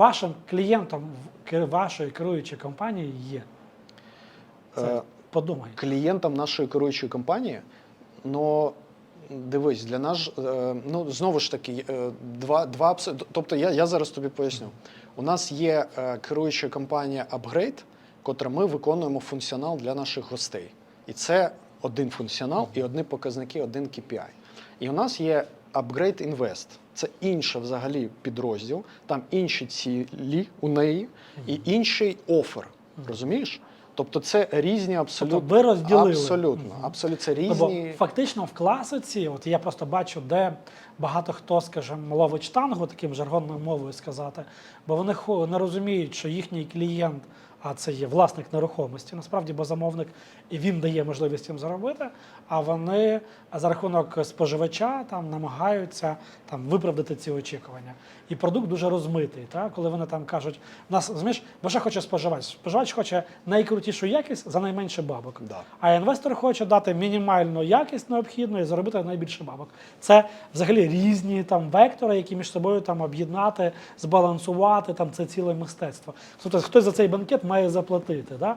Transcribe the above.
вашим клієнтом вашої керуючої компанії є. Це Е, подумай. клієнтам нашої керуючої компанії. Ну, дивись, для нас, е, ну знову ж таки, е, два, два Тобто, я, я зараз тобі поясню. У нас є е, керуюча компанія Upgrade, котра ми виконуємо функціонал для наших гостей. І це один функціонал і одні показники, один KPI. І у нас є Upgrade Invest. Це інший взагалі підрозділ, там інші цілі у неї і інший офер. Розумієш? Тобто це різні абсолютно. Тобто ви розділили. Абсолютно. Абсолютно це Ну, бо фактично в класиці, от я просто бачу, де багато хто, скажімо, ловить штангу, таким жаргонною мовою сказати, бо вони не розуміють, що їхній клієнт, а це є власник нерухомості, насправді, бо замовник і він дає можливість їм заробити, а вони за рахунок споживача там намагаються там виправдати ці очікування. І продукт дуже розмитий. Та? Коли вони там кажуть, у нас розумієш, бо що хоче споживач? Споживач хоче найкрутішу якість за найменше бабок. Да. А інвестор хоче дати мінімальну якість необхідну і заробити найбільше бабок. Це взагалі різні там вектори, які між собою там об'єднати, збалансувати. Там це ціле мистецтво. Тобто хтось за цей банкет має заплатити. Да?